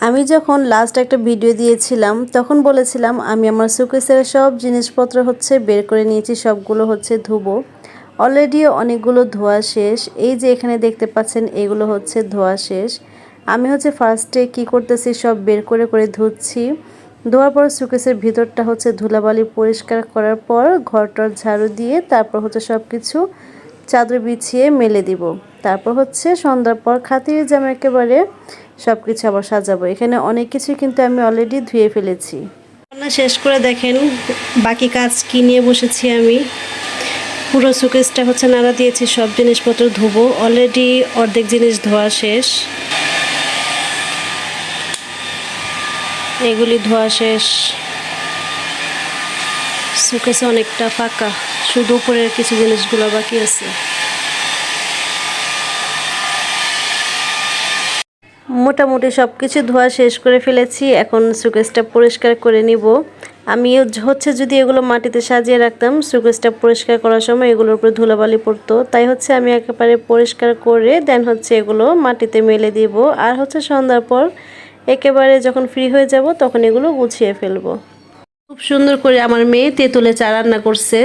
আমি যখন লাস্ট একটা ভিডিও দিয়েছিলাম, তখন বলেছিলাম, আমি আমার সুকেসের সব জিনিসপত্র হচ্ছে বের করে নিয়েছি, সবগুলো হচ্ছে ধুবো। অলরেডি অনেকগুলো ধোয়া শেষ। এই যে এখানে দেখতে পাচ্ছেন, এগুলো হচ্ছে ধোয়া শেষ। আমি হচ্ছে ফার্স্টে কি করতেছি, সব বের করে করে ধুচ্ছি। ধোয়ার পর সুকেসের ভিতরটা হচ্ছে ধুলাবালি পরিষ্কার করার পর ঘরটার ঝাড়ু দিয়ে তারপর হচ্ছে সব কিছু চাদর বিছিয়ে মেলে দিব। তারপর হচ্ছে সন্ধ্যার পর খাতির জামা একেবারে সব কিছু আবার সাজাবো। এখানে অনেক কিছু কিন্তু আমি অলরেডি ধুয়ে ফেলেছি। রান্না শেষ করে দেখেন, বাকি কাজ কি নিয়ে বসেছি আমি। পুরো সুকেসটা হচ্ছে নাড়া দিয়েছি, সব জিনিসপত্র ধুবো। অলরেডি অর্ধেক জিনিস ধোয়া শেষ। এগুলি ধোয়া শেষ। সুকেসে অনেকটা ফাঁকা, শুধু উপরের কিছু জিনিসগুলো বাকি আছে। মোটামুটি সব কিছু ধোয়া শেষ করে ফেলেছি। এখন সুকেসটা পরিষ্কার করে নিব। আমি হচ্ছে যদি এগুলো মাটিতে সাজিয়ে রাখতাম, সুকেসটা পরিষ্কার করার সময় এগুলোর উপরে ধুলাবালি পড়তো। তাই হচ্ছে আমি একেবারে পরিষ্কার করে দেন হচ্ছে এগুলো মাটিতে মেলে দিব। আর হচ্ছে সন্ধ্যার পর একেবারে যখন ফ্রি হয়ে যাব, তখন এগুলো গুছিয়ে ফেলব। খুব সুন্দর করে আমার মেয়ে তেঁতুলে চা রান্না করছে।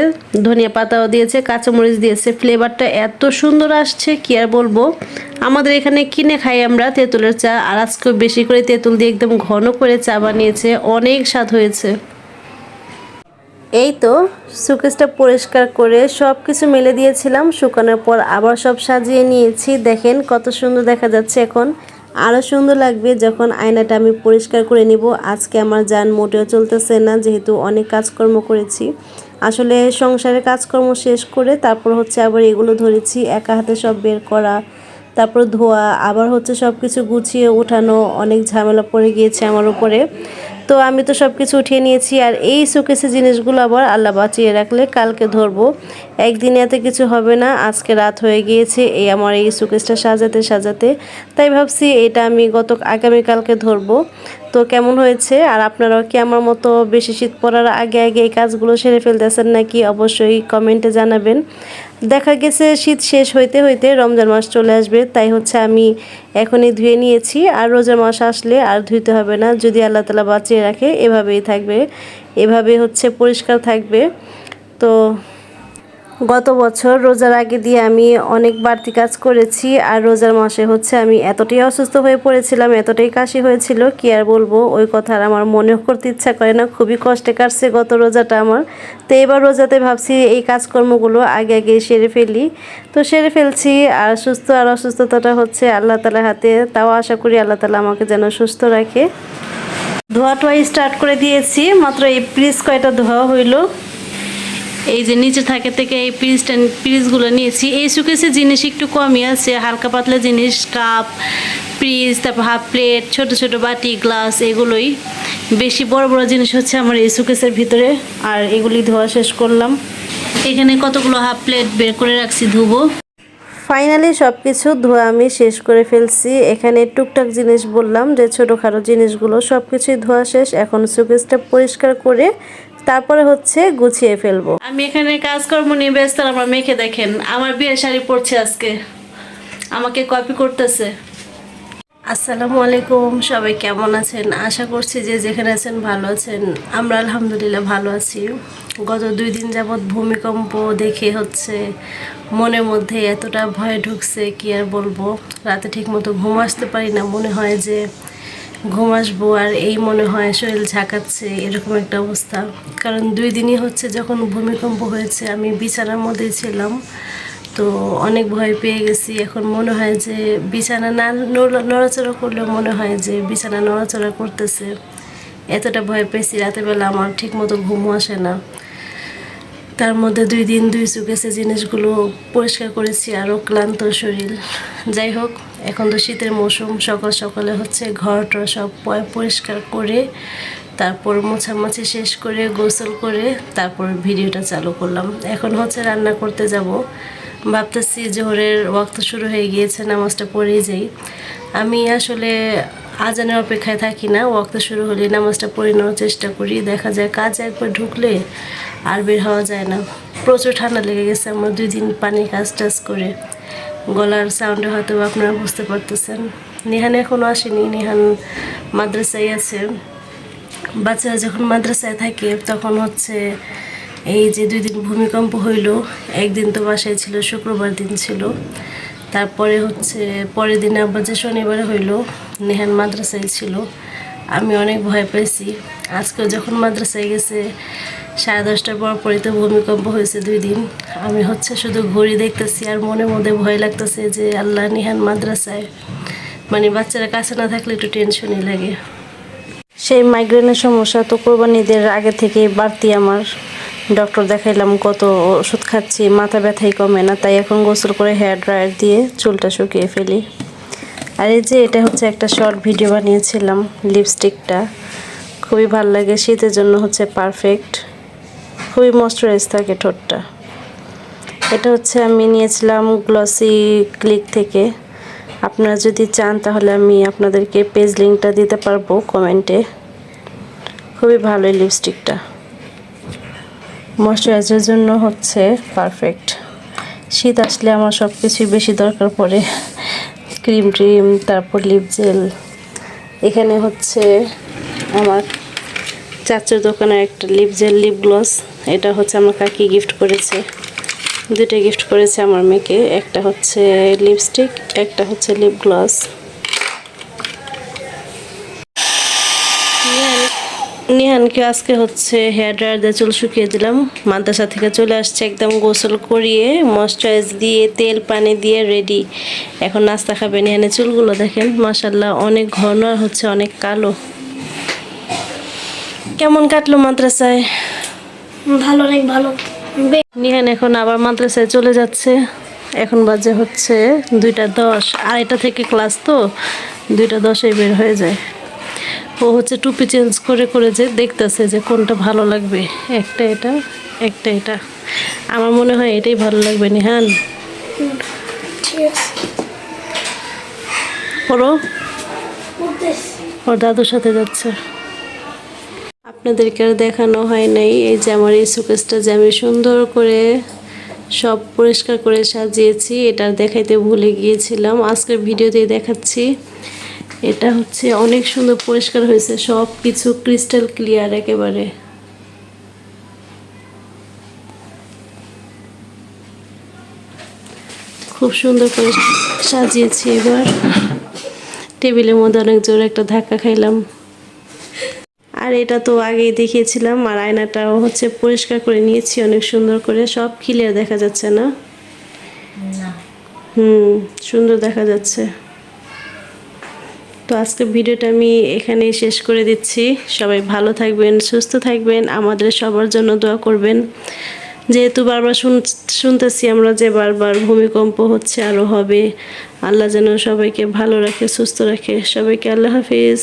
ধনিয়া পাতাও দিয়েছে, কাঁচামরিচ দিয়েছে, ফ্লেভারটা এত সুন্দর আসছে, কি আর বলব? আমাদের এখানে কিনে খাই আমরা তেঁতুলের চা, আর আজকে বেশি করে তেঁতুল দিয়ে একদম ঘন করে চা বানিয়েছে, অনেক স্বাদ হয়েছে। এই তো সুকেসটা পরিষ্কার করে সব কিছু মেলে দিয়েছিলাম, শুকানোর পর আবার সব সাজিয়ে নিয়েছি। দেখেন কত সুন্দর দেখা যাচ্ছে এখন। আরও সুন্দর লাগবে যখন আয়নাটা আমি পরিষ্কার করে নিব। আজকে আমার যান মোটেও চলতেছে না, যেহেতু অনেক কাজকর্ম করেছি। আসলে সংসারের কাজকর্ম শেষ করে তারপর হচ্ছে আবার এগুলো ধরেছি, একা হাতে সব বের করা, তারপর ধোয়া, আবার হচ্ছে সব কিছু গুছিয়ে ওঠানো, অনেক ঝামেলা পড়ে গিয়েছে আমার উপরে। তো আমি তো সব কিছু উঠিয়ে নিয়েছি আর এই শোকেসে জিনিসগুলো আবার আল্লাহ বাঁচিয়ে রাখলে কালকে ধরবো। একদিনে এতে কিছু হবে না, আজকে রাত হয়ে গিয়েছে, এই আমার এই শোকেসটা সাজাতে সাজাতে। তাই ভাবছি এটা আমি গত আগামীকালকে ধরবো। তো কেমন হয়েছে? আর আপনারাও কি আমার মতো বেশি শীত পড়ার আগে আগে এই কাজগুলো সেরে ফেলতেছেন নাকি অবশ্যই কমেন্টে জানাবেন। দেখা গেছে শীত শেষ হইতে হইতে রমজান মাস চলে আসবে, তাই হচ্ছে আমি এখনই ধুয়ে নিয়েছি। আর রোজা মাস আসলে আর ধুইতে হবে না, যদি আল্লাহ তালা বাঁচিয়ে রাখে, এভাবেই থাকবে। এভাবে হচ্ছে পরিষ্কার থাকবে। তো গত বছর রোজার আগে দিয়ে আমি অনেক বাড়তি কাজ করেছি আর রোজার মাসে হচ্ছে আমি এতটাই অসুস্থ হয়ে পড়েছিলাম, এতটাই কাশি হয়েছিল কি আর বলব? ওই কথা আর আমার মনে করতে ইচ্ছা করে না, খুবই কষ্টে কাটছে গত রোজাটা আমার। তো এবার রোজাতে ভাবছি এই কাজকর্মগুলো আগে আগে সেরে ফেলি। তো সেরে ফেলছি আর সুস্থ আর অসুস্থতাটা হচ্ছে আল্লাহ তালার হাতে। তাও আশা করি আল্লাহ তালা আমাকে যেন সুস্থ রাখে। ধোয়া টোয়া স্টার্ট করে দিয়েছি, মাত্র এই প্লিজ কয়টা ধোয়া হইল? এই যে নিচে থাকে থেকে এই পিসটা পিসগুলো নিয়েছি। এই সুকেসে জিনিস একটু কমই আছে। হালকা পাতলা জিনিস কাপ পিস তারপর হাফ প্লেট ছোট ছোট বাটি গ্লাস এগুলোই। বেশি বড় বড় জিনিস হচ্ছে আমার এই সুকেসের ভিতরে। আর এগুলি ধোয়া শেষ করলাম। এখানে কতগুলো হাফ প্লেট বের করে রাখছি ধুবো। ফাইনালি সব কিছু ধোয়া আমি শেষ করে ফেলছি। এখানে টুকটাক জিনিস বললাম যে ছোটোখাটো জিনিসগুলো সব কিছুই ধোয়া শেষ। এখন সুকেসটা পরিষ্কার করে তারপরে হচ্ছে গুছিয়ে ফেলব। আমি এখানে কাজকর্ম নিয়ে ব্যস্ত আমার মেয়েকে দেখেন। আমার বিয়ের শাড়ি পরছে আজকে। আমাকে কপি করতেছে। আসসালামু আলাইকুম সবাই কেমন আছেন? আশা করছি যে যেখানে আছেন ভালো আছেন। আমরা আলহামদুলিল্লাহ ভালো আছি। গত দুই দিন যাবৎ ভূমিকম্প দেখে হচ্ছে মনের মধ্যে এতটা ভয় ঢুকছে কি আর বলব? রাতে ঠিক মতো ঘুম আসতে পারি না। মনে হয় যে ঘুম আসব আর এই মনে হয় শরীর ঝাঁকাচ্ছে, এরকম একটা অবস্থা। কারণ দুই দিনই হচ্ছে যখন ভূমিকম্প হয়েছে, আমি বিছানার মধ্যেই ছিলাম। তো অনেক ভয় পেয়ে গেছি। এখন মনে হয় যে বিছানা না নড়াচড়া করলেও মনে হয় যে বিছানা নড়াচড়া করতেছে। এতটা ভয় পেয়েছি, রাতের বেলা আমার ঠিক মতো ঘুমও আসে না। তার মধ্যে দুই দিন দুই চুকেছে জিনিসগুলো পরিষ্কার করেছি আরও ক্লান্ত শরীর। যাই হোক, এখন তো শীতের মৌসুম, সকাল সকালে হচ্ছে ঘরটা সব পরিষ্কার করে, তারপর মোছামাছি শেষ করে, গোসল করে, তারপর ভিডিওটা চালু করলাম। এখন হচ্ছে রান্না করতে যাব। ভাবতেছি জোহরের ওয়াক্ত শুরু হয়ে গিয়েছে, নামাজটা পড়েই যাই। আমি আসলে আজানের অপেক্ষায় থাকি না, ওয়াক্ত শুরু হলে নামাজটা পড়ে নেওয়ার চেষ্টা করি। দেখা যায় কাজ একবার ঢুকলে আর বের হওয়া যায় না। প্রচুর ঠান্ডা লেগে গেছে, আমার দুই দিন পানি কাজ টাজ করে। গলার সাউন্ডে হয়তো আপনারা বুঝতে পারতেছেন। নিহান এখনও আসেনি, নিহান মাদ্রাসায় আছে। বাচ্চারা যখন মাদ্রাসায় থাকে, তখন হচ্ছে এই যে দুই দিন ভূমিকম্প হইল, একদিন তো বাসায় ছিল, শুক্রবার দিন ছিল। তারপরে হচ্ছে পরের দিন আবার যে শনিবারে হইল, নেহান মাদ্রাসায় ছিল। আমি অনেক ভয় পেয়েছি আজকে যখন মাদ্রাসায় গেছে, সাড়ে দশটার পর পরে তো ভূমিকম্প হয়েছে দুই দিন। আমি হচ্ছে শুধু ঘড়ি দেখতেছি আর মনে মধ্যে ভয় লাগতেছে যে আল্লাহ নিহান মাদ্রাসায় মানে বাচ্চারা কাছে না থাকলে একটু টেনশনই লাগে। সেই মাইগ্রেনের সমস্যা তো কোরবানিদের আগে থেকেই বাড়তি আমার। ডক্টর দেখাইলাম কত ওষুধ খাচ্ছি, মাথা ব্যথাই কমে না, তাই এখন গোসল করে হেয়ার ড্রায়ার দিয়ে চুলটা শুকিয়ে ফেলি। আর এই যে এটা হচ্ছে একটা শর্ট ভিডিও বানিয়েছিলাম লিপস্টিকটা, খুবই ভালো লাগে, শীতের জন্য হচ্ছে পারফেক্ট, খুবই ময়শ্চারাইজ থাকে ঠোঁটটা। এটা হচ্ছে আমি নিয়েছিলাম গ্লসি ক্লিক থেকে, আপনারা যদি চান তাহলে আমি আপনাদেরকে পেজ লিঙ্কটা দিতে পারব কমেন্টে। খুবই ভালো লিপস্টিকটা। ময়শ্চারাইজারের জন্য হচ্ছে পারফেক্ট শীত আসলে আমার সব কিছুই বেশি দরকার পড়ে। ক্রিম ট্রিম, তারপর লিপ জেল এখানে হচ্ছে আমার চাচুর দোকানের একটা লিপ জেল লিপ গ্লস এটা হচ্ছে আমার কাকি গিফট করেছে। দুটো গিফট করেছে আমার মেয়েকে। একটা হচ্ছে লিপস্টিক একটা হচ্ছে লিপ গ্লস নিহানকে আজকে হচ্ছে হেয়ার ড্রায়ার দিয়ে চুল শুকিয়ে দিলাম। মাদ্রাসা থেকে চলে আসছে একদম গোসল করিয়ে ময়শ্চারাইজ দিয়ে তেল পানি দিয়ে রেডি এখন নাস্তা খাবে নিহানের চুলগুলো দেখেন মাসাল্লাহ অনেক ঘন আর হচ্ছে অনেক কালো। কেমন কাটলো মাদ্রাসায়? ভালো অনেক ভালো। নিহান এখন আবার মাদ্রাসায় চলে যাচ্ছে। এখন বাজে হচ্ছে দুইটা দশ। আড়াইটা থেকে ক্লাস তো দুইটা দশে বের হয়ে যায়। ও হচ্ছে টুপি চেঞ্জ করে করে যে দেখতেছে যে কোনটা ভালো লাগবে। একটা এটা একটা এটা। আমার মনে হয় এটাই ভালো লাগবে, নিহান। পড়ো। ওর দাদুর সাথে যাচ্ছে। আপনাদেরকে আর দেখানো হয় নাই, এই যে আমার এই শোকেসটা যে আমি সুন্দর করে সব পরিষ্কার করে সাজিয়েছি, এটা দেখাইতে ভুলে গিয়েছিলাম। আজকের ভিডিওতে দেখাচ্ছি। এটা হচ্ছে অনেক সুন্দর পরিষ্কার হয়েছে সব কিছু ক্রিস্টাল ক্লিয়ার একেবারে। খুব সুন্দর করে সাজিয়েছি এবার। টেবিলের মধ্যে অনেক জোরে একটা ধাক্কা খাইলাম। আর এটা তো আগেই দেখিয়েছিলাম আর আয়নাটাও হচ্ছে পরিষ্কার করে নিয়েছি অনেক সুন্দর করে সব ক্লিয়ার দেখা যাচ্ছে না। হুম সুন্দর দেখা যাচ্ছে। তো আজকে ভিডিওটা আমি এখানেই শেষ করে দিচ্ছি। সবাই ভালো থাকবেন, সুস্থ থাকবেন, আমাদের সবার জন্য দোয়া করবেন। যেহেতু বারবার শুন শুনতেছি আমরা যে বারবার ভূমিকম্প হচ্ছে আরও হবে। আল্লাহ যেন সবাইকে ভালো রাখে, সুস্থ রাখে। সবাইকে আল্লাহ হাফিজ।